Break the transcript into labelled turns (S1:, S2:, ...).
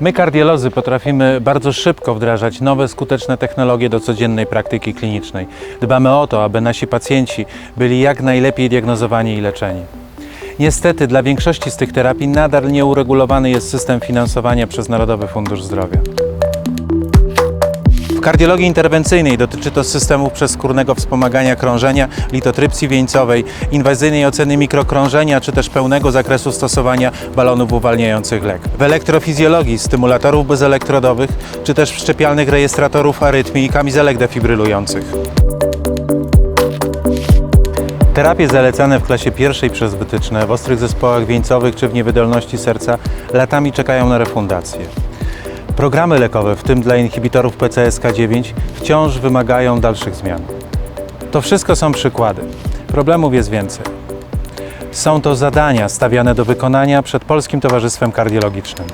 S1: My, kardiolodzy, potrafimy bardzo szybko wdrażać nowe, skuteczne technologie do codziennej praktyki klinicznej. Dbamy o to, aby nasi pacjenci byli jak najlepiej diagnozowani i leczeni. Niestety, dla większości z tych terapii nadal nieuregulowany jest system finansowania przez Narodowy Fundusz Zdrowia. Kardiologii interwencyjnej dotyczy to systemów przeskórnego wspomagania krążenia, litotrypsji wieńcowej, inwazyjnej oceny mikrokrążenia czy też pełnego zakresu stosowania balonów uwalniających lek. W elektrofizjologii stymulatorów bezelektrodowych czy też wszczepialnych rejestratorów arytmii i kamizelek defibrylujących. Terapie zalecane w klasie pierwszej przez wytyczne w ostrych zespołach wieńcowych czy w niewydolności serca latami czekają na refundację. Programy lekowe, w tym dla inhibitorów PCSK9, wciąż wymagają dalszych zmian. To wszystko są przykłady. Problemów jest więcej. Są to zadania stawiane do wykonania przed Polskim Towarzystwem Kardiologicznym.